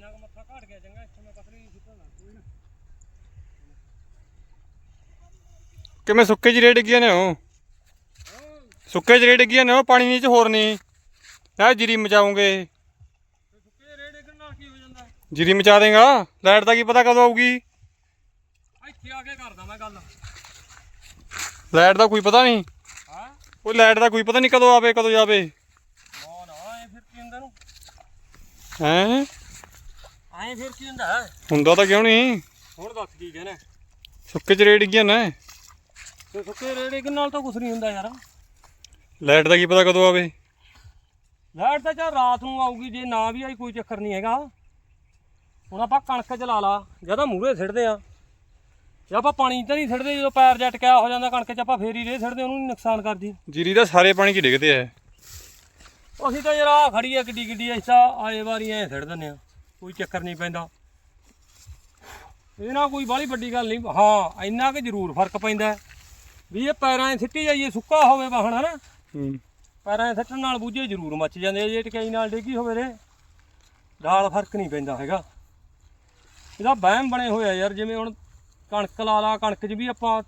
ਇੰਨਾ ਕੁ ਮੱਥਾ ਘਾਟ ਗਿਆ ਚੰਗਾ ਇੱਥੇ ਮੈਂ ਪਤਲੀ ਨਹੀਂ ਸੁੱਟਣਾ ਕੋਈ ਨਾ। ਕਿਵੇਂ ਸੁੱਕੇ ਜਿਹੇ ਡਿੱਗੀਆਂ ਨੇ ਉਹ? ਸੁੱਕੇ ਜਿਹੇ ਡਿੱਗੀਆਂ ਨੇ ਉਹ ਪਾਣੀ ਨੀਚ ਹੋਰ ਨਹੀਂ। ਨਾ ਜੀਰੀ ਮਚਾਉਂਗੇ। ਸੁੱਕੇ ਰੇੜੇ ਡਿੱਗਣ ਨਾਲ ਕੀ ਹੋ ਜਾਂਦਾ? ਜੀਰੀ ਮਚਾ ਦੇਗਾ। ਲਾਈਟ ਦਾ ਕੀ ਪਤਾ ਕਦੋਂ ਆਊਗੀ? ਇੱਥੇ ਆ ਕੇ ਕਰਦਾ ਮੈਂ ਗੱਲ। ਲਾਈਟ ਦਾ ਕੋਈ ਪਤਾ ਨਹੀਂ। ਹਾਂ? ਉਹ ਲਾਈਟ ਦਾ ਕੋਈ ਪਤਾ ਨਹੀਂ ਕਦੋਂ ਆਵੇ ਕਦੋਂ ਜਾਵੇ। ਨਾ ਨਾ ਐ ਫਿਰ ਕੀ ਹੁੰਦਾ ਨੂੰ ਹੈ? ਐ ਫਿਰ ਕੀ ਹੁੰਦਾ? ਹੁੰਦਾ ਤਾਂ ਕਿਉਂ ਨਹੀਂ? ਹੁਣ ਦੱਸ ਕੀ ਕਹਿੰਦਾ ਸੁੱਕੇ ਜਿਹੇ ਡਿੱਗੀਆਂ ਨੇ। ਤੇ ਸੁੱਕੇ ਰੇੜੇ ਨਾਲ ਤਾਂ ਕੁਝ ਨਹੀਂ ਹੁੰਦਾ ਯਾਰ। ਲਾਈਟ ਦਾ ਕੀ ਪਤਾ ਕਦੋਂ ਆਵੇ? ਲਾਈਟ ਤਾਂ ਚਾਹ ਰਾਤ ਨੂੰ ਆਊਗੀ ਜੇ ਨਾ ਵੀ ਆਈ ਕੋਈ ਚੱਕਰ ਨਹੀਂ ਹੈਗਾ। ਹੁਣ ਆਪਾਂ ਕਣਕ ਚ ਲਾ ਲਾ ਜਦੋਂ ਮੂਹਰੇ ਸਿੱਟਦੇ ਆ। ਜੇ ਆਪਾਂ ਪਾਣੀ ਤਾਂ ਨਹੀਂ ਸਿੱਟਦੇ ਜਦੋਂ ਪੈਰ ਜੱਟ ਕਿਆ ਹੋ ਜਾਂਦਾ ਕਣਕ ਚ ਆਪਾਂ ਫੇਰ ਹੀ ਰੇ ਸਿੱਟਦੇ ਉਹਨੂੰ ਨੀ ਨੁਕਸਾਨ ਕਰਦੀ। ਜੀਰੀ ਦਾ ਸਾਰੇ ਪਾਣੀ 'ਚ ਡਿੱਗਦੇ ਆ। ਅਸੀਂ ਤਾਂ ਯਾਰ ਆ ਖੜੀ ਆ ਕਿੱਡੀ ਕਿੱਡੀ ਐਸਾ ਆਏ ਵਾਰੀ ਐ ਸਿੱਟ ਦਿੰਦੇ ਆ। ਕੋਈ ਚੱਕਰ ਨਹੀਂ ਪੈਂਦਾ। ਇਹ ਨਾ ਕੋਈ ਬਾਹਲੀ ਵੱਡੀ ਗੱਲ ਨਹੀਂ ਹਾਂ ਇੰਨਾ ਕਿ ਜ਼ਰੂਰ ਫ਼ਰਕ ਪੈਂਦਾ ਵੀ ਇਹ ਪੈਰਾਂ 'ਚ ਸਿੱਟੀ ਜਾਈਏ ਸੁੱਕਾ ਹੋਵੇ ਵਾਹਣ ਹਨਾ ਹੂੰ। ਪੈਰਾਂ 'ਚ ਸਿੱਟਣ ਨਾਲ ਬੂਝੇ ਜ਼ਰੂਰ ਮੱਚ ਜਾਂਦੇ ਜੇ ਟਕਾਈ ਨਾਲ ਡੇਗੀ ਹੋਵੇ ਰੇ ਨਾਲ ਫ਼ਰਕ ਨਹੀਂ ਪੈਂਦਾ ਹੈਗਾ। ਇਹਦਾ ਵਹਿਮ ਬਣੇ ਹੋਏ ਆ ਯਾਰ ਜਿਵੇਂ ਹੁਣ ਕਣਕ ਲਾ ਲਾ ਕਣਕ 'ਚ ਵੀ ਆਪਾਂ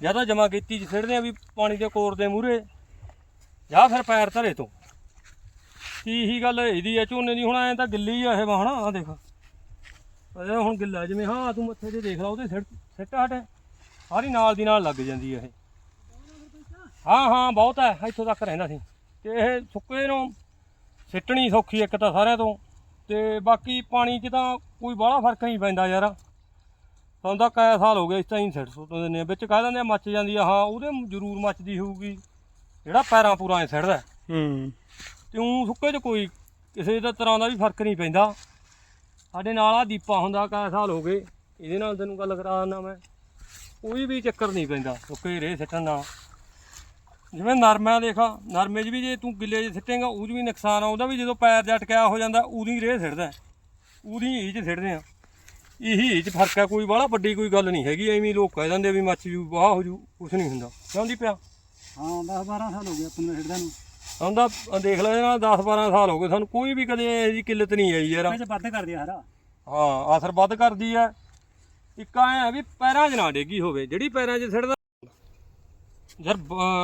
ਜ਼ਿਆਦਾ ਜਮਾ ਕੀਤੀ 'ਚ ਸਿੱਟਦੇ ਆ ਵੀ ਪਾਣੀ ਦੇ ਕੋਰ ਦੇ ਮੂਹਰੇ ਜਾਂ ਫਿਰ ਪੈਰ ਧਰੇ ਤੋਂ। ਕੀ ਹੀ ਗੱਲ ਇਹਦੀ ਆ, ਝੋਨੇ ਦੀ ਹੁਣ ਐਂ ਤਾਂ ਗਿੱਲੀ ਆ ਇਹ ਵਾਹਣਾ ਆ ਦੇਖ। ਇਹ ਹੁਣ ਗਿੱਲਾ ਜਿਵੇਂ, ਹਾਂ, ਤੂੰ ਮੱਥੇ ਤੇ ਦੇਖ ਲਾ, ਉਹਦੇ ਸਿੱਟ ਸਿੱਟ ਹਟ। ਸਾਰੀ ਨਾਲ ਦੀ ਨਾਲ ਲੱਗ ਜਾਂਦੀ ਆ ਇਹ। ਹਾਂ ਹਾਂ, ਬਹੁਤ ਹੈ ਇੱਥੋਂ ਤੱਕ ਰਹਿੰਦਾ ਸੀ। ਤੇ ਇਹ ਸੁੱਕੇ ਨੂੰ ਸਿੱਟਣੀ ਸੌਖੀ ਇੱਕ ਤਾਂ ਸਾਰਿਆਂ ਤੋਂ। ਤੇ ਬਾਕੀ ਪਾਣੀ 'ਚ ਤਾਂ ਕੋਈ ਬਾਹਲਾ ਫ਼ਰਕ ਨਹੀਂ ਪੈਂਦਾ ਯਾਰ। ਸਾਨੂੰ ਤਾਂ ਕਈ ਸਾਲ ਹੋ ਗਏ ਇਸ ਤਾਂ ਹੀ ਸਿੱਟ ਸੁੱਟ ਦਿੰਦੇ ਆ। ਵਿੱਚ ਕਹਿ ਦਿੰਦੇ ਆ ਮੱਚ ਜਾਂਦੀ ਆ, ਹਾਂ, ਉਹਦੇ ਜ਼ਰੂਰ ਮੱਚਦੀ ਹੋਊਗੀ। ਜਿਹੜਾ ਪੈਰਾਂ ਪੂਰਾ ਐ ਸਿੱਟਦਾ। ਹੂੰ। ਤੇ ਉਹ ਸੁੱਕੇ 'ਚ ਕੋਈ ਕਿਸੇ ਦਾ ਤਰ੍ਹਾਂ ਦਾ ਵੀ ਫ਼ਰਕ ਨਹੀਂ ਪੈਂਦਾ। ਸਾਡੇ ਨਾਲ ਆ ਦੀਪਾ ਹੁੰਦਾ ਕਈ ਸਾਲ ਹੋ ਗਏ, ਇਹਦੇ ਨਾਲ ਤੈਨੂੰ ਗੱਲ ਕਰਾ ਦਿੰਦਾ ਮੈਂ। ਕੋਈ ਵੀ ਚੱਕਰ ਨਹੀਂ ਪੈਂਦਾ, ਸੁੱਕੇ ਰੇ ਸਿੱਟਣ ਨਾਲ। ਜਿਵੇਂ ਨਰਮਾ ਦੇਖਾ, ਨਰਮੇ 'ਚ ਵੀ ਜੇ ਤੂੰ ਗਿੱਲੇ 'ਚ ਸਿੱਟੇਗਾ ਉਹ 'ਚ ਵੀ ਨੁਕਸਾਨ ਆ, ਉਹਦਾ ਵੀ ਜਦੋਂ ਪੈਰ ਜਟਕਿਆ ਹੋ ਜਾਂਦਾ, ਉਹਦੀ ਰੇ ਸਿੱਟਦਾ। ਉਹਦੀ ਹੀ 'ਚ ਸਿੱਟਦੇ ਆ। ਇਹੀ ਇਹ 'ਚ ਫ਼ਰਕ ਹੈ ਕੋਈ ਬਾਹਲਾ ਵੱਡੀ ਕੋਈ ਗੱਲ ਨਹੀਂ ਹੈਗੀ, ਐਵੇਂ ਲੋਕ ਕਹਿ ਦਿੰਦੇ ਵੀ ਮੱਛ ਜੂ, ਵਾਹ ਹੋ ਜੂ, ਕੁਛ ਨਹੀਂ ਹੁੰਦਾ। ਕਿਉਂ ਦੀ ਪਿਆ ਹਾਂ 10 12 ਸਾਲ ਹੋ ਗਏ ਆਪਾਂ ਨੂੰ ਖੇਡਦਿਆਂ ਨੂੰ। ਤਾਂ ਦੇਖ ਲੈ ਇਹਦੇ ਨਾਲ 10 12 ਸਾਲ ਹੋ ਗਏ ਸਾਨੂੰ ਕੋਈ ਵੀ ਕਦੇ ਇਹ ਜੀ ਕਿੱਲਤ ਨਹੀਂ ਆਈ ਯਾਰ। ਮੈਂ ਵੱਧ ਕਰ ਦਿਆ ਹਰਾ ਹਾਂ ਅਸਰ ਵੱਧ ਕਰਦੀ ਐ ਇੱਕ ਐ ਆ ਵੀ ਪੈਰਾਂ 'ਚ ਨਾ ਡੇਗੀ ਹੋਵੇ ਜਿਹੜੀ ਪੈਰਾਂ 'ਚ ਸਿੱਟਦਾ ਯਾਰ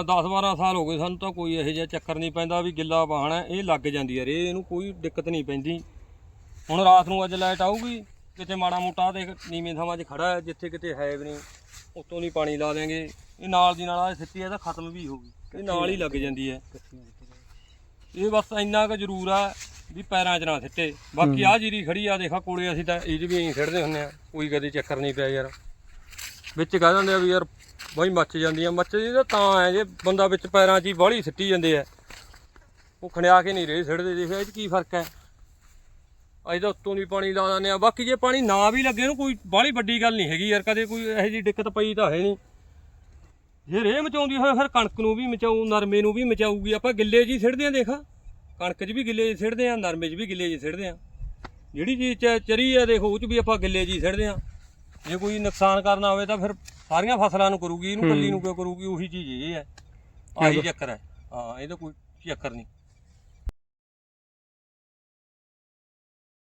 10 12 ਸਾਲ ਹੋ ਗਏ ਸਾਨੂੰ ਤਾਂ ਕੋਈ ਇਹੋ ਜਿਹਾ ਚੱਕਰ ਨਹੀਂ ਪੈਂਦਾ ਵੀ ਗਿੱਲਾ ਵਾਹਣ ਹੈ ਇਹ ਲੱਗ ਜਾਂਦੀ ਐ ਰੇ ਇਹਨੂੰ ਕੋਈ ਦਿੱਕਤ ਨਹੀਂ ਪੈਂਦੀ। ਹੁਣ ਰਾਤ ਨੂੰ ਅੱਜ ਲਾਈਟ ਆਊਗੀ ਕਿਤੇ ਮਾੜਾ ਮੋਟਾ ਦੇਖ ਨੀਵੇਂ ਥਾਵਾਂ 'ਚ ਖੜਾ ਹੈ ਜਿੱਥੇ ਕਿਤੇ ਹੈ ਵੀ ਨਹੀਂ ਉੱਤੋਂ ਨਹੀਂ ਪਾਣੀ ਲਾ ਦੇਾਂਗੇ ਇਹ ਨਾਲ ਦੀ ਨਾਲ ਆ ਸਿੱਟੀ ਇਹਦਾ ਖਤਮ ਵੀ ਹੋਊਗੀ ਇਹ ਨਾਲ ਹੀ ਲੱਗ ਜਾਂਦੀ ਐ ਇਹ ਬਸ ਇੰਨਾ ਕੁ ਜ਼ਰੂਰ ਆ ਵੀ ਪੈਰਾਂ 'ਚ ਨਾ ਸਿੱਟੇ। ਬਾਕੀ ਆ ਜੀਰੀ ਖੜੀ ਆ ਦੇਖਾ ਕੋਲੇ ਅਸੀਂ ਤਾਂ ਇਹ 'ਚ ਵੀ ਐਂ ਸਿੱਟਦੇ ਹੁੰਨੇ ਆ ਕੋਈ ਕਦੇ ਚੱਕਰ ਨਹੀਂ ਪਿਆ ਯਾਰ। ਵਿੱਚ ਕਹਿ ਦਿੰਦੇ ਆ ਵੀ ਯਾਰ ਬਾਈ ਮੱਚ ਜਾਂਦੀਆਂ ਮੱਚਦੀ ਤਾਂ ਤਾਂ ਐ ਜੇ ਬੰਦਾ ਵਿੱਚ ਪੈਰਾਂ 'ਚ ਹੀ ਬਾਹਲੀ ਸਿੱਟੀ ਜਾਂਦੇ ਆ। ਉਹ ਖਣਿਆ ਕੇ ਨਹੀਂ ਰਹੇ ਸਿੱਟਦੇ ਦੇਖਿਆ ਇਹ 'ਚ ਕੀ ਫ਼ਰਕ ਹੈ। ਅੱਜ ਤਾਂ ਉੱਤੋਂ ਦੀ ਪਾਣੀ ਲਾ ਦਿੰਦੇ ਆ। ਬਾਕੀ ਜੇ ਪਾਣੀ ਨਾ ਵੀ ਲੱਗੇ ਨੂੰ ਕੋਈ ਬਾਹਲੀ ਵੱਡੀ ਗੱਲ ਨਹੀਂ ਹੈਗੀ ਯਾਰ ਕਦੇ ਕੋਈ ਇਹੋ ਜਿਹੀ ਦਿੱਕਤ ਪਈ ਤਾਂ ਹੈ ਨਹੀਂ। ਜੇ ਰੇਹ ਮਚਾਉਂਦੀ ਹੋਏ ਫਿਰ ਕਣਕ ਨੂੰ ਵੀ ਮਚਾਊ ਨਰਮੇ ਨੂੰ ਵੀ ਮਚਾਊਗੀ। ਆਪਾਂ ਗਿੱਲੇ ਜੀ ਸਿੱਟਦੇ ਆ ਦੇਖਾ। ਕਣਕ 'ਚ ਵੀ ਗਿੱਲੇ 'ਚ ਸਿੱਟਦੇ ਆ ਨਰਮੇ 'ਚ ਵੀ ਗਿੱਲੇ 'ਚ ਸਿੱਟਦੇ ਆ ਜਿਹੜੀ ਚੀਜ਼ 'ਚ ਚਰੀ ਆ ਦੇਖੋ ਉਹ 'ਚ ਵੀ ਆਪਾਂ ਗਿੱਲੇ ਹੀ ਸਿੱਟਦੇ ਆ ਜੇ ਕੋਈ ਨੁਕਸਾਨ ਕਰਨਾ ਹੋਵੇ ਤਾਂ ਫਿਰ ਸਾਰੀਆਂ ਫਸਲਾਂ ਨੂੰ ਕਰੂਗੀ ਇਹਨੂੰ ਕੱਲੀ ਨੂੰ ਕਿਉਂ ਕਰੂਗੀ? ਉਹੀ ਚੀਜ਼ ਇਹ ਹੈ। ਆਹੀ ਚੱਕਰ ਹੈ। ਹਾਂ ਇਹਦਾ ਕੋਈ ਚੱਕਰ ਨਹੀਂ।